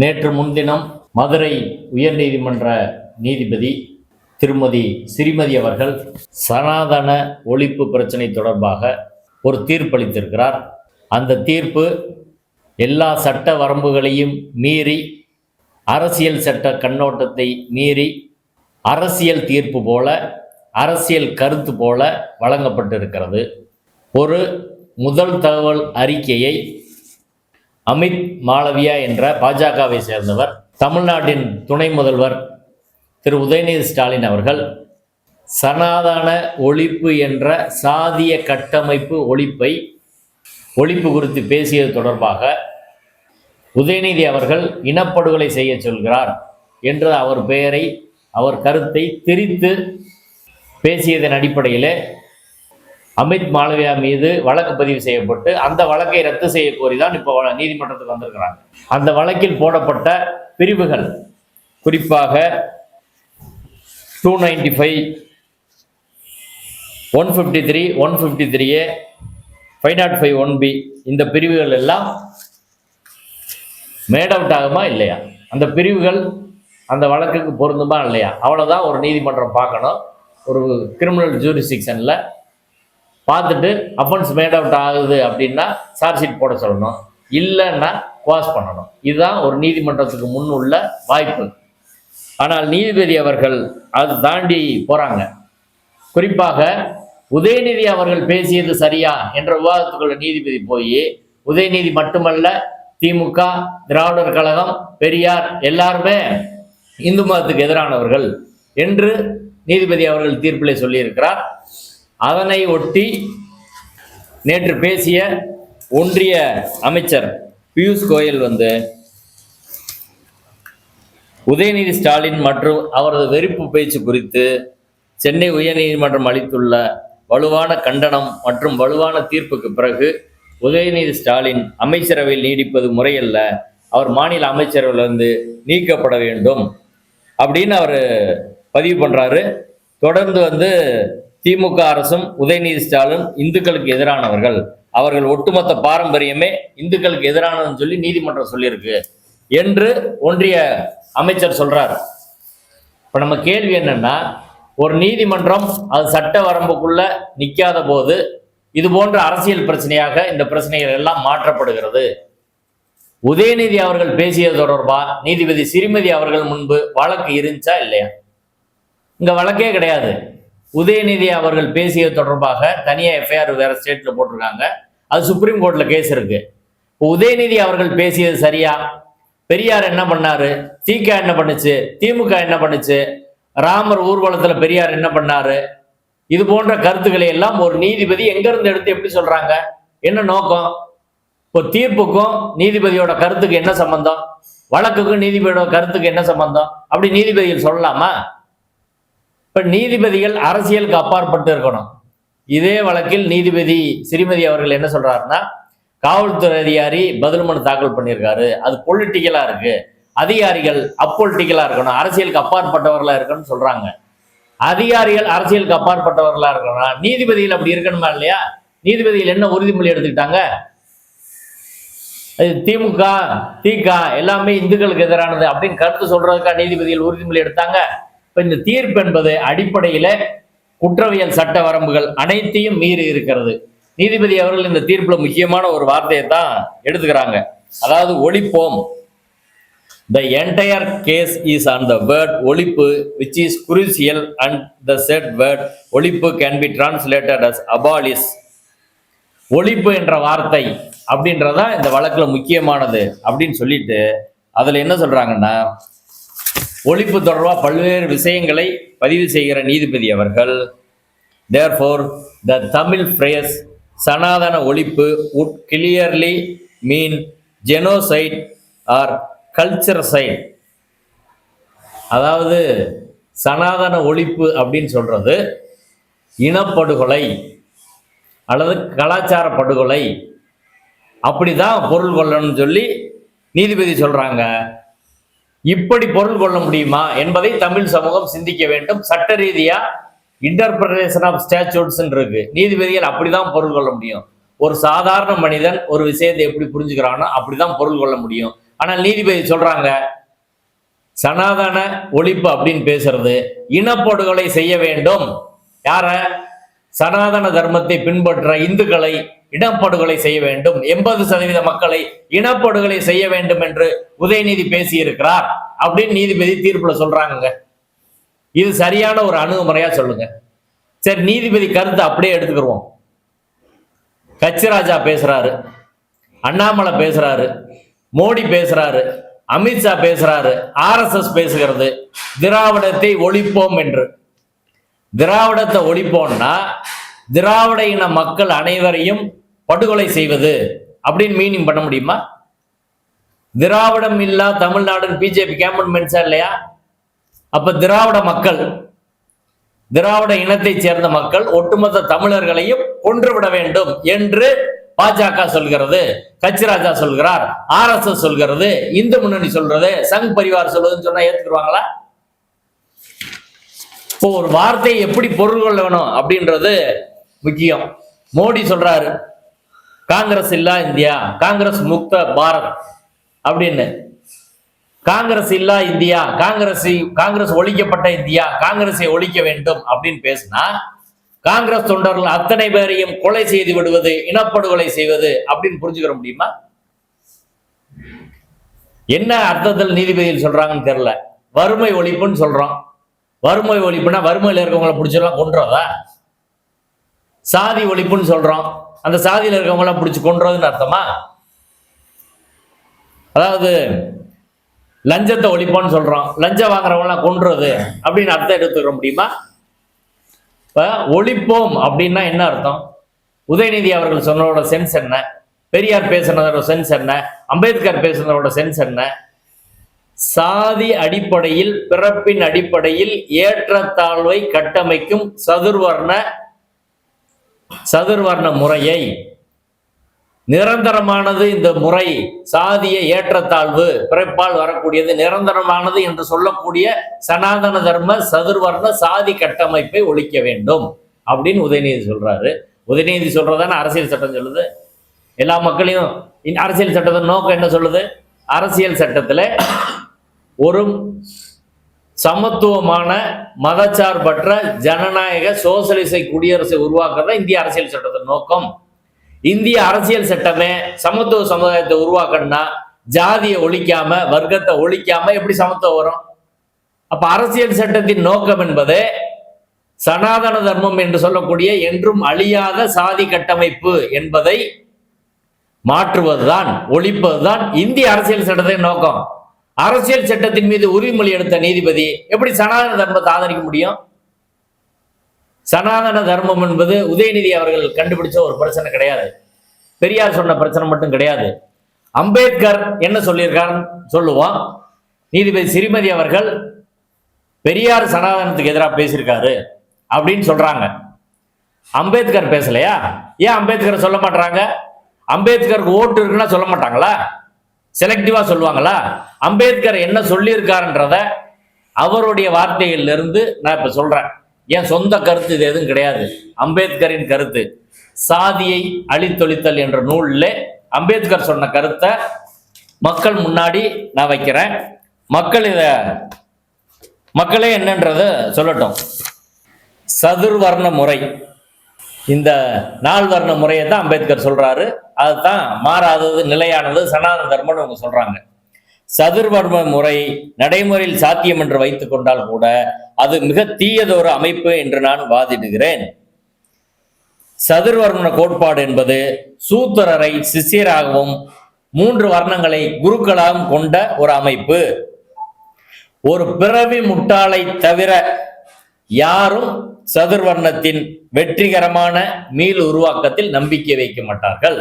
நேற்று முன்தினம் மதுரை உயர்நீதிமன்ற நீதிபதி திருமதி ஸ்ரீமதி அவர்கள் சனாதன ஒழிப்பு பிரச்சனை தொடர்பாக ஒரு தீர்ப்பளித்திருக்கிறார். அந்த தீர்ப்பு எல்லா சட்ட வரம்புகளையும் மீறி அரசியல் சட்ட கண்ணோட்டத்தை மீறி அரசியல் தீர்ப்பு போல அரசியல் கருத்து போல வழங்கப்பட்டிருக்கிறது. ஒரு முதல் தகவல் அறிக்கையை அமித் மாளவியா என்ற பாஜகவை சேர்ந்தவர் தமிழ்நாட்டின் துணை முதல்வர் திரு உதயநிதி ஸ்டாலின் அவர்கள் சனாதன ஒழிப்பு என்ற சாதிய கட்டமைப்பு ஒழிப்பை ஒழிப்பு குறித்து பேசியது தொடர்பாக உதயநிதி அவர்கள் இனப்படுகொலை செய்ய சொல்கிறார் என்ற அவர் பெயரை அவர் கருத்தை திரித்து பேசியதன் அடிப்படையிலே அமித் மாளவியா மீது வழக்கு பதிவு செய்யப்பட்டு அந்த வழக்கை ரத்து செய்ய கோரி தான் இப்போ வ- நீதிமன்றத்துக்கு வந்திருக்கிறாங்க. அந்த வழக்கில் போடப்பட்ட பிரிவுகள் குறிப்பாக two ninety five one fifty three one fifty three A five naught five one B இந்த பிரிவுகள் எல்லாம் மேட் அவுட் ஆகுமா இல்லையா? அந்த பிரிவுகள் அந்த வழக்குக்கு பொருந்துமா இல்லையா? அவ்வளோதான் ஒரு நீதிமன்றம் பார்க்கணும். ஒரு கிரிமினல் ஜூரிஸ்டிக்ஷனில் பார்த்துட்டு அஃபன்ஸ் மேட் அவுட் ஆகுது அப்படின்னா சார்ஜ் ஷீட் போட சொல்லணும். இல்லைன்னா குவாஸ் பண்ணணும். இதுதான் ஒரு நீதிமன்றத்துக்கு முன் உள்ள வாய்ப்பு. ஆனால் நீதிபதி அவர்கள் அது தாண்டி போகிறாங்க குறிப்பாக உதயநிதி அவர்கள் பேசியது சரியா என்ற விவாதத்துக்குள்ள நீதிபதி போய் உதயநிதி மட்டுமல்ல திமுக திராவிடர் கழகம் பெரியார் எல்லாருமே இந்து மதத்துக்கு எதிரானவர்கள் என்று நீதிபதி அவர்கள் தீர்ப்பிலே சொல்லியிருக்கிறார். அதனை ஒட்டி நேற்று பேசிய ஒன்றிய அமைச்சர் பியூஷ் கோயல் வந்து உதயநிதி ஸ்டாலின் மற்றும் அவரது வெறுப்பு பேச்சு குறித்து சென்னை உயர்நீதிமன்றம் அளித்துள்ள வலுவான கண்டனம் மற்றும் வலுவான தீர்ப்புக்கு பிறகு உதயநிதி ஸ்டாலின் அமைச்சரவையில் நீடிப்பது முறையல்ல. அவர் மாநில அமைச்சரவையிலிருந்து நீக்கப்பட வேண்டும் அப்படின்னு அவர் பதிவு பண்ணுறாரு தொடர்ந்து வந்து திமுக அரசும் உதயநிதி ஸ்டாலின் இந்துக்களுக்கு எதிரானவர்கள். அவர்கள் ஒட்டுமொத்த பாரம்பரியமே இந்துக்களுக்கு எதிரானதுன்னு சொல்லி நீதிமன்றம் சொல்லியிருக்கு என்று ஒன்றிய அமைச்சர் சொல்றார். இப்ப நம்ம கேள்வி என்னன்னா ஒரு நீதிமன்றம் அது சட்ட வரம்புக்குள்ள நிக்காத போது இது போன்ற அரசியல் பிரச்சனையாக இந்த பிரச்சனைகள் எல்லாம் மாற்றப்படுகிறது. உதயநிதி அவர்கள் பேசியது தொடர்பா? நீதிபதி சிறுமதி அவர்கள் முன்பு வழக்கு இருந்துச்சா இல்லையா? இங்க வழக்கே கிடையாது. உதயநிதி அவர்கள் பேசியது தொடர்பாக தனியாக எஃப்ஐஆர் வேற ஸ்டேட்ல போட்டிருக்காங்க. அது சுப்ரீம் கோர்ட்ல கேஸ் இருக்கு. இப்போ உதயநிதி அவர்கள் பேசியது சரியா? பெரியார் என்ன பண்ணாரு? திக என்ன பண்ணுச்சு? திமுக என்ன பண்ணுச்சு? ராமர் ஊர்வலத்துல பெரியார் என்ன பண்ணாரு? இது போன்ற கருத்துக்களை எல்லாம் ஒரு நீதிபதி எங்க இருந்து எடுத்து எப்படி சொல்றாங்க? என்ன நோக்கம்? இப்போ தீர்ப்புக்கும் நீதிபதியோட கருத்துக்கு என்ன சம்பந்தம்? வழக்குக்கும் நீதிபதியோட கருத்துக்கு என்ன சம்பந்தம்? அப்படி நீதிபதிகள் சொல்லலாமா? இப்போ நீதிபதிகள் அரசியலுக்கு அப்பாற்பட்டு இருக்கணும். இதே வழக்கில் நீதிபதி ஸ்ரீமதி அவர்கள் என்ன சொல்றாருன்னா காவல்துறை அதிகாரி பதில் மனு தாக்கல் பண்ணியிருக்காரு. அது பொலிட்டிக்கலா இருக்கு. அதிகாரிகள் அப்பொலிட்டிக்கலா இருக்கணும். அரசியலுக்கு அப்பாற்பட்டவர்களா இருக்கணும்னு சொல்றாங்க. அதிகாரிகள் அரசியலுக்கு அப்பாற்பட்டவர்களா இருக்கணும் நீதிபதிகள் அப்படி இருக்கணுமா இல்லையா? நீதிபதிகள் என்ன உறுதிமொழி எடுத்துக்கிட்டாங்க? அது திமுக திக எல்லாமே இந்துக்களுக்கு எதிரானது அப்படின்னு கருத்து சொல்றதுக்கா நீதிபதிகள் உறுதிமொழி எடுத்தாங்க. இப்போ இந்த தீர்ப்பு என்பது அடிப்படையில் குற்றவியல் சட்ட வரம்புகள் அனைத்தையும் மீறி இருக்கிறது. நீதிபதி அவர்கள் இந்த தீர்ப்பில் முக்கியமான ஒரு வார்த்தையை தான் எடுத்துக்கிறாங்க. அதாவது ஒழிப்போம். The entire case is on the word ஒழிப்பு which is crucial and the said word ஒழிப்பு can be translated as abolish ஒழிப்பு என்ற வார்த்தை அப்படின்றதான் இந்த வழக்கில் முக்கியமானது அப்படின்னு சொல்லிட்டு அதில் என்ன சொல்கிறாங்கன்னா ஒழிப்பு தொடர்பாக பல்வேறு விஷயங்களை பதிவு செய்கிற நீதிபதி அவர்கள். Therefore the Tamil phrase Sanatana ஒழிப்பு would clearly mean genocide or culturicide அதாவது சனாதன ஒழிப்பு அப்படின்னு சொல்கிறது இனப்படுகொலை அல்லது கலாச்சார படுகொலை. அப்படிதான் பொருள் கொள்ளணும்னு சொல்லி நீதிபதி சொல்கிறாங்க இப்படி பொருள் கொள்ள முடியுமா என்பதை தமிழ் சமூகம் சிந்திக்க வேண்டும். சட்ட ரீதியா இன்டர்பிரேஷன் ஆஃப் ஸ்டாச்சூட்ஸ் இருக்கு. நீதிபதிகள் அப்படிதான் பொருள் கொள்ள முடியும். ஒரு சாதாரண மனிதன் ஒரு விஷயத்தை எப்படி புரிஞ்சுக்கிறானோ அப்படிதான் பொருள் கொள்ள முடியும். ஆனால் நீதிபதி சொல்றாங்க சனாதன ஒழிப்பு அப்படின்னு பேசுறது இனப்படுகொலை செய்ய வேண்டும். யார? சனாதன தர்மத்தை பின்பற்ற இந்துக்களை இனப்படுகொலை செய்ய வேண்டும். எண்பது சதவீத மக்களை இனப்படுகொலை செய்ய வேண்டும் என்று உதயநிதி பேசியிருக்கிறார் அப்படின்னு நீதிபதி தீர்ப்புல சொல்றாங்க இது சரியான ஒரு அணுகுமுறையா சொல்லுங்க. சரி நீதிபதி கருத்தை அப்படியே எடுத்துக்கிருவோம். கச்சிராஜா பேசுறாரு அண்ணாமலை பேசுறாரு மோடி பேசுறாரு அமித்ஷா பேசுறாரு ஆர்எஸ்எஸ் பேசுகிறது திராவிடத்தை ஒழிப்போம் என்று. திராவிடத்தை ஒழிப்போம்னா திராவிட இன மக்கள் அனைவரையும் படுகொலை செய்வது அப்படின்னு மீனிங் பண்ண முடியுமா? திராவிடம் இல்லா தமிழ்நாடுன்னு பிஜேபி கேம்பன்மெண்ட்ஸா இல்லையா? அப்ப திராவிட மக்கள் திராவிட இனத்தைச் சேர்ந்த மக்கள் ஒட்டுமொத்த தமிழர்களையும் கொன்றுவிட வேண்டும் என்று பாஜக சொல்கிறது கச்சிராஜா சொல்கிறார் ஆர்எஸ்எஸ் சொல்கிறது இந்து முன்னணி சொல்றது சங் பரிவார் சொல்றதுன்னு சொன்னா ஏத்துக்குவாங்களா இப்போ ஒரு வார்த்தையை எப்படி பொருள் கொள்ள வேணும் அப்படின்றது முக்கியம். மோடி சொல்றாரு காங்கிரஸ் இல்லா இந்தியா? காங்கிரஸ் முக்த பாரத். அப்படின்னு. காங்கிரஸ் இல்லா இந்தியா? காங்கிரஸ் காங்கிரஸ் ஒழிக்கப்பட்ட இந்தியா? காங்கிரஸை ஒழிக்க வேண்டும். அப்படின்னு பேசினா காங்கிரஸ் தொண்டர்கள் அத்தனை பேரையும் கொலை செய்து விடுவது இனப்படுகொலை செய்வது அப்படின்னு புரிஞ்சுக்கிற முடியுமா? என்ன அர்த்தத்தில் நீதிபதியில் சொல்றாங்கன்னு தெரியல. வறுமை ஒழிப்புன்னு சொல்றோம். வறுமை ஒழிப்புனா வறுமையில் இருக்கவங்கள பிடிச்செல்லாம் கொன்றதா சாதி ஒழிப்புன்னு சொல்றோம். அந்த சாதியில் இருக்கவங்களாம் பிடிச்சி கொன்றதுன்னு அர்த்தமா? அதாவது லஞ்சத்தை ஒழிப்போம்னு சொல்றோம். லஞ்சம் வாங்குறவங்களாம் கொன்றது அப்படின்னு அர்த்தம் எடுத்துக்க முடியுமா? இப்போ ஒழிப்போம் அப்படின்னா என்ன அர்த்தம்? உதயநிதி அவர்கள் சொன்னதோட சென்ஸ் என்ன? பெரியார் பேசுனதோட சென்ஸ் என்ன? அம்பேத்கர் பேசுனதோட சென்ஸ் என்ன? சாதி அடிப்படையில் பிறப்பின் அடிப்படையில் ஏற்றத்தாழ்வை கட்டமைக்கும் சதுர்வர்ண சதுர்வர்ண முறையை. நிரந்தரமானது இந்த முறை சாதிய ஏற்றத்தாழ்வு பிறப்பால் வரக்கூடியது நிரந்தரமானது என்று சொல்லக்கூடிய சனாதன தர்ம சதுர்வர்ண சாதி கட்டமைப்பை ஒழிக்க வேண்டும் அப்படின்னு உதயநிதி சொல்றாரு. உதயநிதி சொல்றதான அரசியல் சட்டம் சொல்லுது? எல்லா மக்களையும் அரசியல் சட்டத்தின் நோக்கம் என்ன சொல்லுது? அரசியல் சட்டத்துல ஒரு சமத்துவமான மதச்சார்பற்ற ஜனநாயக சோசலிச குடியரசை உருவாக்குறது இந்திய அரசியல் சட்டத்தின் நோக்கம். இந்திய அரசியல் சட்டமே சமத்துவ சமுதாயத்தை உருவாக்கணும்னா ஜாதியை ஒழிக்காம வர்க்கத்தை ஒழிக்காம எப்படி சமத்துவம் வரும்? அப்ப அரசியல் சட்டத்தின் நோக்கம் என்பது சனாதன தர்மம் என்று சொல்லக்கூடிய என்றும் அழியாத சாதி கட்டமைப்பு என்பதை மாற்றுவதுதான் ஒழிப்பதுதான் இந்திய அரசியல் சட்டத்தின் நோக்கம். அரசியல் சட்டத்தின் மீது உரிமொழி எடுத்த நீதிபதி எப்படி சனாதன தர்மத்தை ஆதரிக்க முடியும்? சனாதன தர்மம் என்பது உதயநிதி அவர்கள் கண்டுபிடிச்ச ஒரு பிரச்சனை கிடையாது. பெரியார் சொன்ன பிரச்சனை மட்டும் கிடையாது. அம்பேத்கர் என்ன சொல்லியிருக்காருன்னு சொல்லுவோம். நீதிபதி சிறிமதி அவர்கள் பெரியார் சனாதனத்துக்கு எதிராக பேசியிருக்காரு அப்படின்னு சொல்றாங்க. அம்பேத்கர் பேசலையா? ஏன் அம்பேத்கர் சொல்ல மாட்டாங்க அம்பேத்கருக்கு ஓட்டு இருக்குன்னா சொல்ல மாட்டாங்களா? செலக்டிவா சொல்லுவாங்களா? அம்பேத்கர் என்ன சொல்லியிருக்காருன்றத அவருடைய வார்த்தையிலிருந்து நான் இப்ப சொல்றேன். என் சொந்த கருத்து இது எதுவும் கிடையாது. அம்பேத்கரின் கருத்து. சாதியை அழித்தொழித்தல் என்ற நூலில் அம்பேத்கர் சொன்ன கருத்தை மக்கள் முன்னாடி நான் வைக்கிறேன். மக்கள் இத மக்களே என்னன்றத சொல்லட்டும். சதுர்வர்ண முறை. இந்த நாள் வர்ண முறையை தான் அம்பேத்கர் சொல்றாரு. அதுதான் மாறாதது நிலையானது சனாதன தர்மம்னு அவங்க சொல்றாங்க. சதுர்வர்ம முறை நடைமுறையில் சாத்தியம் என்று வைத்துக் கொண்டால் கூட அது மிக தீயதொரு அமைப்பு என்று நான் வாதிடுகிறேன். சதுர்வர்ண கோட்பாடு என்பது சூத்திரரை சிஷியராகவும் மூன்று வர்ணங்களை குருக்களாகவும் கொண்ட ஒரு அமைப்பு. ஒரு பிறவி முட்டாளை தவிர யாரும் சதுர்வர்ணத்தின் வெற்றிகரமான மீள் உருவாக்கத்தில் நம்பிக்கை வைக்க மாட்டார்கள்.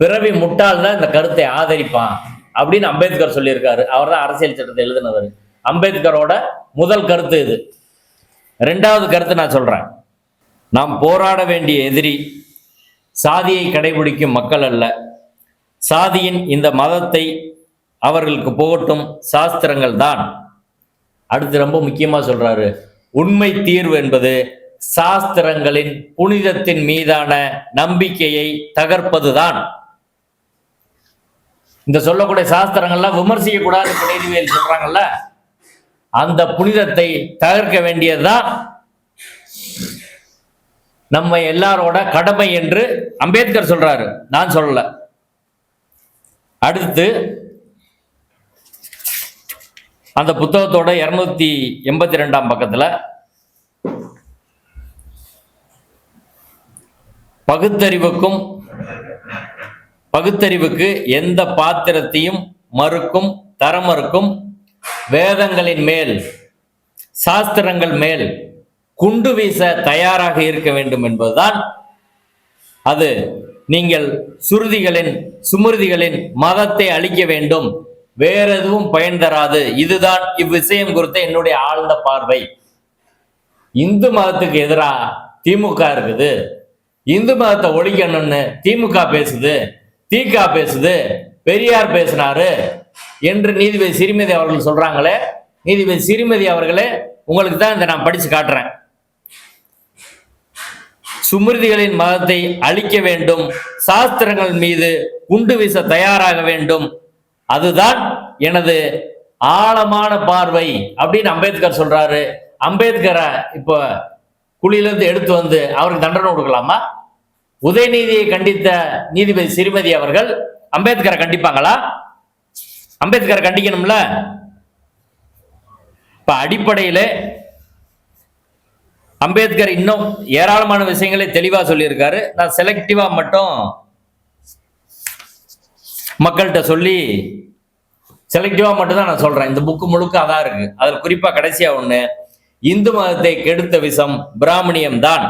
பிறவி முட்டாள் தான் இந்த கருத்தை ஆதரிப்பான் அப்படின்னு அம்பேத்கர் சொல்லியிருக்காரு. அவர் தான் அரசியல் சட்டத்தை எழுதினவர். அம்பேத்கரோட முதல் கருத்து இது. ரெண்டாவது கருத்து நான் சொல்றேன். நாம் போராட வேண்டிய எதிரி சாதியை கடைபிடிக்கும் மக்கள் அல்ல. சாதியின் இந்த மதத்தை அவர்களுக்கு புகட்டும் சாஸ்திரங்கள் தான் அடுத்து ரொம்ப முக்கியமாக சொல்றாரு. உண்மை தீர்வு என்பது சாஸ்திரங்களின் புனிதத்தின் மீதான நம்பிக்கையை தகர்ப்பதுதான். இந்த சொல்லக்கூடிய சாஸ்திரங்கள்லாம் விமர்சிக்க கூடாது இப்ப சொல்றாங்கல்ல. அந்த புனிதத்தை தகர்க்க வேண்டியதுதான் நம்ம எல்லாரோட கடமை என்று அம்பேத்கர் சொல்றாரு. நான் சொல்லல. அடுத்து அந்த புத்தகத்தோட இருநூத்தி எண்பத்தி ரெண்டாம் பக்கத்தில் பகுத்தறிவுக்கும் பகுத்தறிவுக்கு எந்த பாத்திரத்தையும் மறுக்கும் தரமறுக்கும் வேதங்களின் மேல் சாஸ்திரங்கள் மேல் குண்டு வீச தயாராக இருக்க வேண்டும் என்பதுதான் அது. நீங்கள் சுருதிகளின் சுமிருதிகளின் மதத்தை அழிக்க வேண்டும். வேற எதுவும் பயன் தராது. இதுதான் இவ்விஷயம் குறித்த என்னுடைய ஆழ்ந்த பார்வை. இந்து மதத்துக்கு எதிராக திமுக இருக்குது. இந்து மதத்தை ஒழிக்கணும்னு திமுக பேசுது. திக பேசுது. பெரியார் பேசினாரு என்று நீதிபதி சிறுமதி அவர்கள் சொல்றாங்களே நீதிபதி சிறுமதி அவர்களே உங்களுக்கு தான் இதை நான் படிச்சு காட்டுறேன். சுமிருதிகளின் மதத்தை அழிக்க வேண்டும். சாஸ்திரங்கள் மீது குண்டு வீச தயாராக வேண்டும். அதுதான் எனது ஆழமான பார்வை அப்படின்னு அம்பேத்கர் சொல்றாரு. அம்பேத்கரை இப்போ குழியிலிருந்து எடுத்து வந்து அவருக்கு தண்டனை கொடுக்கலாமா? உதயநீதியை கண்டித்த நீதிபதி சிறுமதி அவர்கள் அம்பேத்கரை கண்டிப்பாங்களா? அம்பேத்கரை கண்டிக்கணும்ல? இப்ப அடிப்படையில் அம்பேத்கர் இன்னும் ஏராளமான விஷயங்களை தெளிவாக சொல்லியிருக்காரு. நான் செலக்டிவாக மட்டும் மக்கள்கிட்ட சொல்லி செலக்டிவாக மட்டும்தான் நான் சொல்கிறேன் இந்த புக்கு முழுக்க அதான் இருக்கு. அதில் குறிப்பாக கடைசியாக ஒன்று இந்து மதத்தை கெடுத்த விஷம் பிராமணியம் தான்.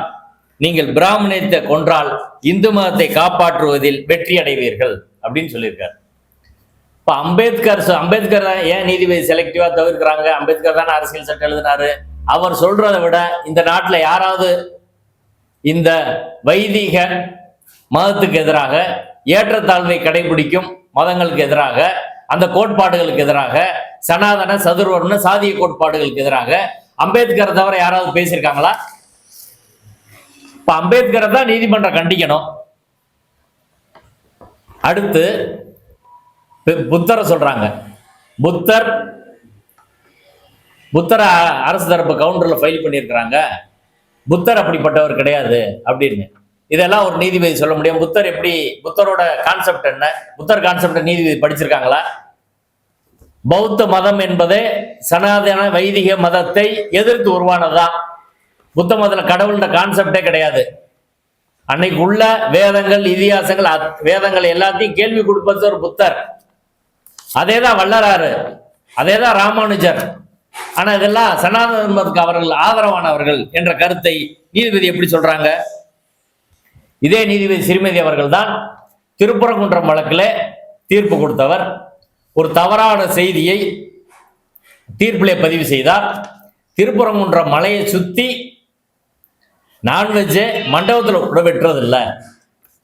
நீங்கள் பிராமணியத்தை கொன்றால் இந்து மதத்தை காப்பாற்றுவதில் வெற்றி அடைவீர்கள் அப்படின்னு சொல்லியிருக்காரு. இப்போ அம்பேத்கர் அம்பேத்கர் தான் ஏன் நீதிபதி செலக்டிவாக தவிர்க்கிறாங்க? அம்பேத்கர் தானே அரசியல் சட்டம் எழுதினாரு. அவர் சொல்றதை விட இந்த நாட்டில் யாராவது இந்த வைதிக மதத்துக்கு எதிராக ஏற்றத்தாழ்வை கடைபிடிக்கும் மதங்களுக்கு எதிராக அந்த கோட்பாடுகளுக்கு எதிராக சனாதன சதுர்வர்ண சாதிய கோட்பாடுகளுக்கு எதிராக அம்பேத்கரை தவிர யாராவது பேசியிருக்காங்களா? இப்ப அம்பேத்கரை தான் நீதிமன்றம் கண்டிக்கணும். அடுத்து புத்தரை சொல்றாங்க. புத்தர் புத்தரை அரசு தரப்பு கவுண்டர்ல ஃபைல் பண்ணியிருக்கிறாங்க. புத்தர் அப்படிப்பட்டவர் கிடையாது அப்படின்னு. இதெல்லாம் ஒரு நீதிபதி சொல்ல முடியும். புத்தர் எப்படி புத்தரோட கான்செப்ட் என்ன? புத்தர் கான்செப்ட் நீதிபதி படிச்சிருக்காங்களா? பௌத்த மதம் என்பதே சனாதன வைதிக மதத்தை எதிர்த்து உருவானதுதான் புத்த மதத்தில் கடவுள்ன்ற கான்செப்டே கிடையாது. அன்னைக்கு உள்ள வேதங்கள் இதிகாசங்கள் அத்- வேதங்கள் எல்லாத்தையும் கேள்வி கொடுப்பது ஒரு புத்தர். அதே தான் வல்லராறு. அதே தான் ராமானுஜர். ஆனா இதெல்லாம் சனாதன தர்மத்துக்கு அவர்கள் ஆதரவானவர்கள் என்ற கருத்தை நீதிபதி எப்படி சொல்றாங்க? இதே நீதிபதி சிறுமதி அவர்கள் தான் திருப்பரங்குன்றம் வழக்கில் தீர்ப்பு கொடுத்தவர். ஒரு தவறான செய்தியை தீர்ப்பிலே பதிவு செய்தார். திருப்பரங்குன்றம் மலையை சுற்றி நான்வெஜ்ஜை மண்டபத்தில் கூட வெட்டுறதில்லை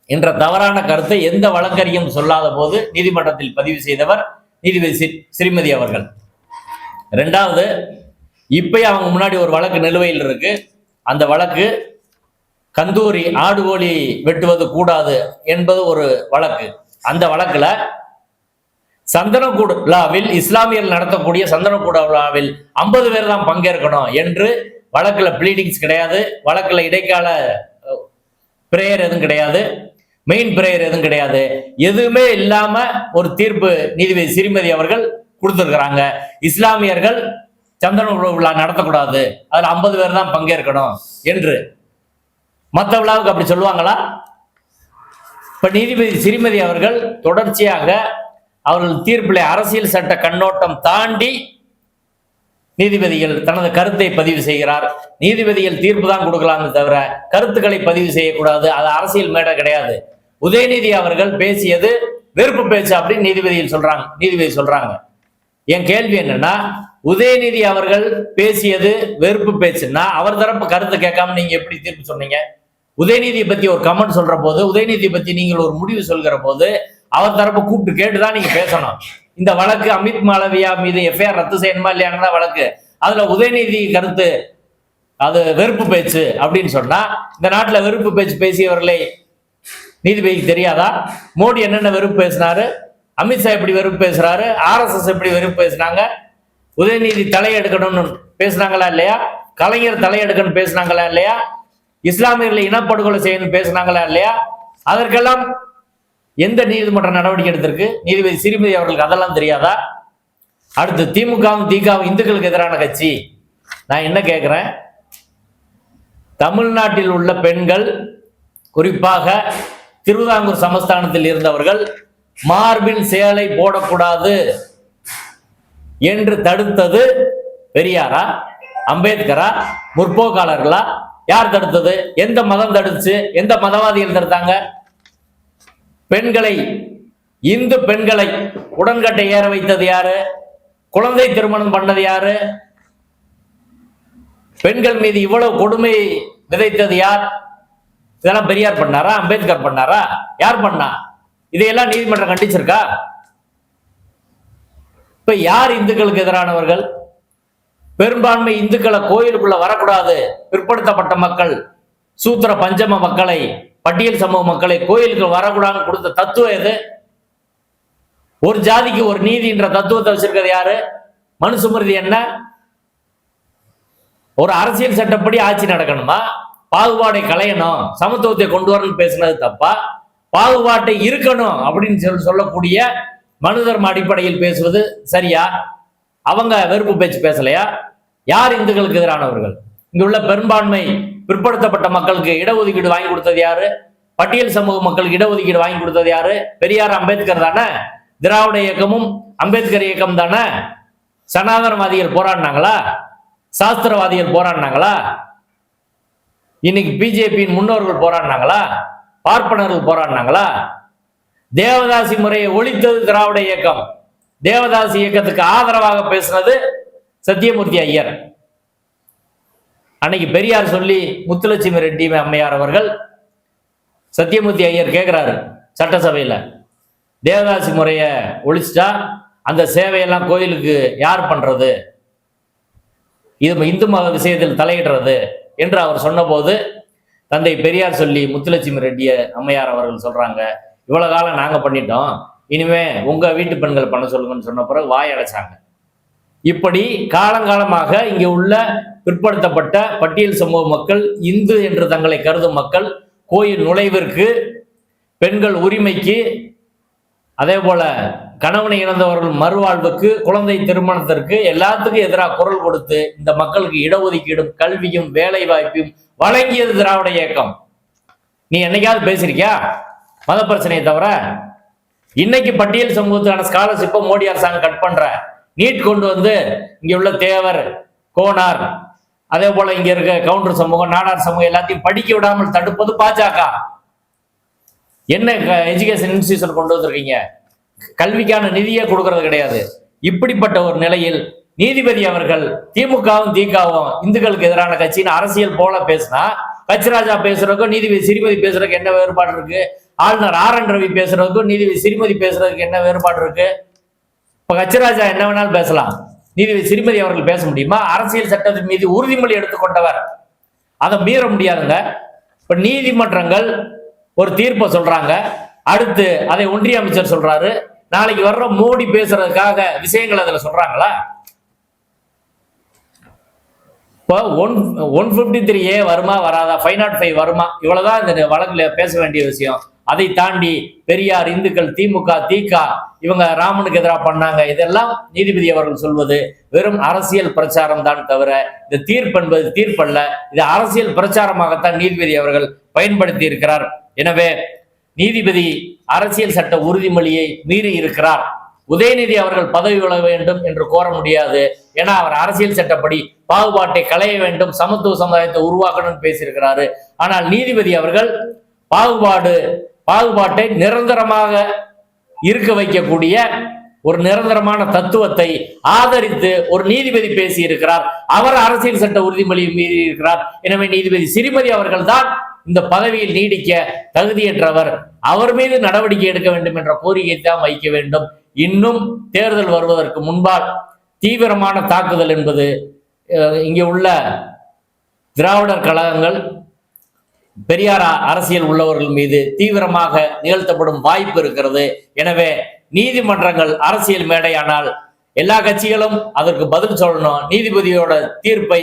என்ற தவறான கருத்தை எந்த வழக்கறியும் சொல்லாத போது நீதிமன்றத்தில் பதிவு செய்தவர் நீதிபதி சி- ஸ்ரீமதி அவர்கள். ரெண்டாவது இப்பயும் அவங்க முன்னாடி ஒரு வழக்கு நிலுவையில் இருக்கு. அந்த வழக்கு கந்தூரி ஆடு கோழி வெட்டுவது கூடாது என்பது ஒரு வழக்கு. அந்த வழக்குல சந்தனக்கூட விழாவில் இஸ்லாமியர்கள் நடத்தக்கூடிய சந்தனக்கூட விழாவில் ஐம்பது பேர் தான் பங்கேற்கணும் என்று வழக்குல ப்ளீடிங்ஸ் கிடையாது. வழக்குல இடைக்கால பிரேயர் எதுவும் கிடையாது. மெயின் பிரேயர் எதுவும் கிடையாது. எதுவுமே இல்லாம ஒரு தீர்ப்பு நீதிபதி சிறுமதி அவர்கள் கொடுத்திருக்கிறாங்க. இஸ்லாமியர்கள் சந்தன விழா நடத்தக்கூடாது. அதுல ஐம்பது பேர் தான் பங்கேற்கணும் என்று மற்ற விழாவுக்கு அப்படி சொல்லுவாங்களா? இப்போ நீதிபதி ஸ்ரீமதி அவர்கள் தொடர்ச்சியாக அவர்கள் தீர்ப்பிலே அரசியல் சட்ட கண்ணோட்டம் தாண்டி நீதிபதிகள் தனது கருத்தை பதிவு செய்கிறார். நீதிபதிகள் தீர்ப்பு தான் கொடுக்கலாமே தவிர கருத்துக்களை பதிவு செய்யக்கூடாது. அது அரசியல் மேடை கிடையாது. உதயநிதி அவர்கள் பேசியது வெறுப்பு பேச்சு அப்படின்னு நீதிபதிகள் சொல்றாங்க. நீதிபதி சொல்றாங்க. என் கேள்வி என்னன்னா உதயநிதி அவர்கள் பேசியது வெறுப்பு பேச்சுன்னா அவர் தரப்பு கருத்து கேட்காம நீங்க எப்படி தீர்ப்பு சொன்னீங்க? உதயநிதியை பத்தி ஒரு கமெண்ட் சொல்ற போது உதயநிதியை பத்தி நீங்கள் ஒரு முடிவு சொல்கிற போது அவர் தரப்பு கூப்பிட்டு கேட்டுதான் நீங்க பேசணும். இந்த வழக்கு அமித் மாலவியா மீது எஃப்ஐஆர் ரத்து செய்யணுமா இல்லையாங்களா வழக்கு? அதுல உதயநிதி கருத்து அது வெறுப்பு பேச்சு அப்படின்னு சொன்னா இந்த நாட்டுல வெறுப்பு பேச்சு பேசியவர்களை நீதிபதிக்கு தெரியாதா? மோடி என்னென்ன வெறுப்பு பேசினாரு? அமித்ஷா எப்படி வெறுப்பு பேசுறாரு? ஆர்எஸ்எஸ் எப்படி வெறுப்பு பேசுனாங்க? உதயநிதி தலையெடுக்கணும்னு பேசுனாங்களா இல்லையா? கலைஞர் தலையெடுக்கணும்னு பேசுனாங்களா இல்லையா? இஸ்லாமியர்களை இனப்படுகொலை செய்யணும் பேசுனாங்களா இல்லையா? அதற்கெல்லாம் எந்த நீதிமன்ற நடவடிக்கை எடுத்திருக்கு? நீதிபதி சிறுமதி அவர்களுக்கு அதெல்லாம் தெரியாதா? அடுத்து திமுகவும் திகாவும் இந்துக்களுக்கு எதிரான கட்சி. நான் என்ன கேட்குறேன் தமிழ்நாட்டில் உள்ள பெண்கள் குறிப்பாக திருவிதாங்கூர் சமஸ்தானத்தில் இருந்தவர்கள் மார்பில் சேலை போடக்கூடாது என்று தடுத்தது பெரியாரா அம்பேத்கரா முற்போக்காளர்களா யார் தடுத்தது? எந்த மதம் தடுத்துச்சு? எந்த மதவாதிகள் தடுத்தாங்க? பெண்களை இந்து பெண்களை உடன்கட்டை ஏற வைத்தது யாரு? குழந்தை திருமணம் பண்ணது யாரு? பெண்கள் மீது இவ்வளவு கொடுமை விதைத்தது யார்? இதெல்லாம் பெரியார் பண்ணாரா? அம்பேத்கர் பண்ணாரா? யார் பண்ணா? இதையெல்லாம் நீதிமன்றம் கண்டிச்சிருக்கா? இப்ப யார் இந்துக்களுக்கு எதிரானவர்கள்? பெரும்பான்மை இந்துக்களை கோயிலுக்குள்ள வரக்கூடாது. பிற்படுத்தப்பட்ட மக்கள் சூத்திர பஞ்சம மக்களை பட்டியல் சமூக மக்களை கோயிலுக்கு வரக்கூடாதுன்னு கொடுத்த தத்துவம் எது? ஒரு ஜாதிக்கு ஒரு நீதின்ற தத்துவத்தை வச்சிருக்கிறது யாரு? மனுசுமிருதி என்ன? ஒரு அரசியல் சட்டப்படி ஆட்சி நடக்கணுமா? பாகுபாடை களையணும் சமத்துவத்தை கொண்டு வரணும்னு பேசுனது தப்பா? பாகுபாட்டை இருக்கணும் அப்படின்னு சொல்லி சொல்லக்கூடிய மனுதர்ம அடிப்படையில் பேசுவது சரியா? அவங்க வெறுப்பு பேச்சு பேசலையா? யார் இந்துக்களுக்கு எதிரானவர்கள்? இங்க உள்ள பெரும்பான்மை பிற்படுத்தப்பட்ட மக்களுக்கு இடஒதுக்கீடு வாங்கி கொடுத்தது யாரு? பட்டியல் சமூக மக்களுக்கு இடஒதுக்கீடு வாங்கி கொடுத்தது யாரு? பெரியார் அம்பேத்கர் தானே? திராவிட இயக்கமும் அம்பேத்கர் இயக்கம் தானே? சனாதனவாதிகள் போராடினாங்களா? சாஸ்திரவாதிகள் போராடினாங்களா? இன்னைக்கு பிஜேபியின் முன்னோர்கள் போராடினாங்களா? பார்ப்பனர்கள் போராடினாங்களா? தேவதாசி முறையை ஒழித்தது திராவிட இயக்கம். தேவதாஸ் இயக்கத்துக்கு ஆதரவாக பேசுனது சத்தியமூர்த்தி ஐயர். அன்னைக்கு பெரியார் சொல்லி முத்துலட்சுமி ரெட்டி அம்மையார் அவர்கள் சத்தியமூர்த்தி ஐயர் கேட்கிறாரு சட்டசபையில். தேவதாசி முறையை ஒழிச்சிட்டா அந்த சேவையெல்லாம் கோயிலுக்கு யார் பண்றது? இது இந்து மத விஷயத்தில் தலையிடுறது என்று அவர் சொன்னபோது தந்தை பெரியார் சொல்லி முத்துலட்சுமி ரெட்டிய அம்மையார் அவர்கள் சொல்றாங்க. இவ்வளவு காலம் நாங்கள் பண்ணிட்டோம். இனிமே உங்க வீட்டு பெண்கள் பண்ண சொல்லுங்கன்னு சொன்ன பிறகு வாய் அடைச்சாங்க. இப்படி காலங்காலமாக இங்கே உள்ள பிற்படுத்தப்பட்ட பட்டியல் சமூக மக்கள் இந்து என்று தங்களை கருதும் மக்கள் கோயில் நுழைவிற்கு பெண்கள் உரிமைக்கு அதே போல கணவனை இழந்தவர்கள் மறுவாழ்வுக்கு குழந்தை திருமணத்திற்கு எல்லாத்துக்கும் எதிராக குரல் கொடுத்து இந்த மக்களுக்கு இடஒதுக்கீடும் கல்வியும் வேலை வாய்ப்பையும் வழங்கியது திராவிட இயக்கம். நீ என்னைக்காவது பேசியிருக்கியா? மத பிரச்சனையை தவிர? இன்னைக்கு பட்டியல் சமூகத்துக்கான ஸ்காலர்ஷிப்பை மோடி அரசாங்கம் கட் பண்ற. நீட் கொண்டு வந்து இங்க உள்ள தேவர் கோனார் அதே போல இங்க இருக்க கவுண்டர் சமூகம் நாடார் சமூகம் எல்லாத்தையும் படிக்க விடாமல் தடுப்பது பாஜக. என்ன எஜுகேஷன் இன்ஸ்டியூஷன் கொண்டு வந்திருக்கீங்க? கல்விக்கான நிதியே கொடுக்கறது கிடையாது. இப்படிப்பட்ட ஒரு நிலையில் நீதிபதி அவர்கள் திமுகவும் திகாவும் இந்துக்களுக்கு எதிரான கட்சின்னு அரசியல் போல பேசினா கச்சிராஜா பேசுறதுக்கும் நீதிபதி சிறுமதி பேசுறதுக்கு என்ன வேறுபாடு இருக்கு? ஆளுநர் ஆர் என் ரவி பேசுறதுக்கும் நீதிபதி சிறுமதி பேசுறதுக்கு என்ன வேறுபாடு இருக்கு? இப்ப கச்சிராஜா என்ன வேணாலும் பேசலாம். நீதிபதி சிறுமதி அவர்கள் பேச முடியுமா? அரசியல் சட்டத்தின் மீது உறுதிமொழி எடுத்துக்கொண்டவர். அதை மீற முடியாதுங்க. இப்ப நீதிமன்றங்கள் ஒரு தீர்ப்பை சொல்றாங்க. அடுத்து அதை ஒன்றிய அமைச்சர் சொல்றாரு. நாளைக்கு வர்ற மோடி பேசுறதுக்காக விஷயங்கள் அதுல சொல்றாங்களா? இப்போ one one fifty three A வருமா வராதா? ஃபைவ் நாட் ஃபைவ் வருமா? இவ்வளோதான் இந்த வழக்கில் பேச வேண்டிய விஷயம். அதை தாண்டி பெரியார் இந்துக்கள் திமுக திக இவங்க ராமனுக்கு எதிராக பண்ணாங்க. இதெல்லாம் நீதிபதி அவர்கள் சொல்வது வெறும் அரசியல் பிரச்சாரம் தான் தவிர இந்த தீர்ப்பு என்பது தீர்ப்பல்ல. இது அரசியல் பிரச்சாரமாகத்தான் நீதிபதி அவர்கள் பயன்படுத்தி இருக்கிறார் எனவே நீதிபதி அரசியல் சட்ட உறுதிமொழியை மீறி இருக்கிறார். உதயநிதி அவர்கள் பதவி விலக வேண்டும் என்று கோர முடியாது. ஏன்னா அவர் அரசியல் சட்டப்படி பாகுபாட்டை களைய வேண்டும் சமத்துவ சமுதாயத்தை உருவாக்கணும்னு பேசியிருக்கிறாரு. ஆனால் நீதிபதி அவர்கள் பாகுபாடு பாகுபாட்டை நிரந்தரமாக இருக்க வைக்கக்கூடிய ஒரு நிரந்தரமான தத்துவத்தை ஆதரித்து ஒரு நீதிபதி பேசி இருக்கிறார் அவர் அரசியல் சட்ட உறுதிமொழியை மீறி இருக்கிறார் எனவே நீதிபதி சிறுமதி அவர்கள் தான் இந்த பதவியில் நீடிக்க தகுதியற்றவர். அவர் மீது நடவடிக்கை எடுக்க வேண்டும் என்ற கோரிக்கை தான் வைக்க வேண்டும். இன்னும் தேர்தல் வருவதற்கு முன்பால் தீவிரமான தாக்குதல் என்பது இங்கே உள்ள திராவிடர் கழகங்கள் பெரியார் அரசியல் உள்ளவர்கள் மீது தீவிரமாக நிகழ்த்தப்படும் வாய்ப்பு இருக்கிறது. எனவே நீதிமன்றங்கள் அரசியல் மேடையானால் எல்லா கட்சிகளும் அதற்கு பதில் சொல்லணும். நீதிபதியோட தீர்ப்பை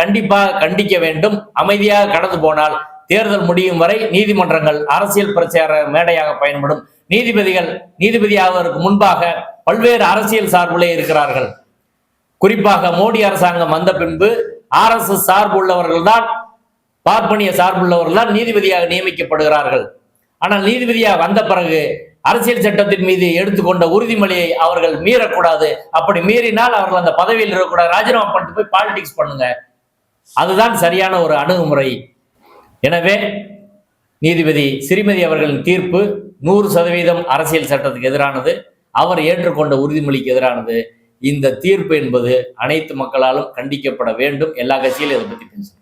கண்டிப்பாக கண்டிக்க வேண்டும். அமைதியாக கடந்து போனால் தேர்தல் முடியும் வரை நீதிமன்றங்கள் அரசியல் பிரச்சார மேடையாக பயன்படும். நீதிபதிகள் நீதிபதியாவதற்கு முன்பாக பல்வேறு அரசியல் சார்பிலே இருக்கிறார்கள். குறிப்பாக மோடி அரசாங்கம் வந்த பின்பு ஆர்எஸ்எஸ் சார்பு உள்ளவர்கள் தான் பார்ப்பனிய சார்புள்ளவர்கள் தான் நீதிபதியாக நியமிக்கப்படுகிறார்கள். ஆனால் நீதிபதியாக வந்த பிறகு அரசியல் சட்டத்தின் மீது எடுத்துக்கொண்ட உறுதிமொழியை அவர்கள் மீறக்கூடாது. அப்படி மீறினால் அவர்கள் அந்த பதவியில் இருக்கக்கூடாது. ராஜினாமா பண்ணிட்டு போய் பாலிடிக்ஸ் பண்ணுங்க. அதுதான் சரியான ஒரு அணுகுமுறை. எனவே நீதிபதி ஸ்ரீமதி அவர்களின் தீர்ப்பு நூறு சதவீதம் அரசியல் சட்டத்துக்கு எதிரானது. அவர் ஏற்றுக்கொண்ட உறுதிமொழிக்கு எதிரானது. இந்த தீர்ப்பு என்பது அனைத்து மக்களாலும் கண்டிக்கப்பட வேண்டும். எல்லா கட்சியிலும் இதை பற்றி பேசணும்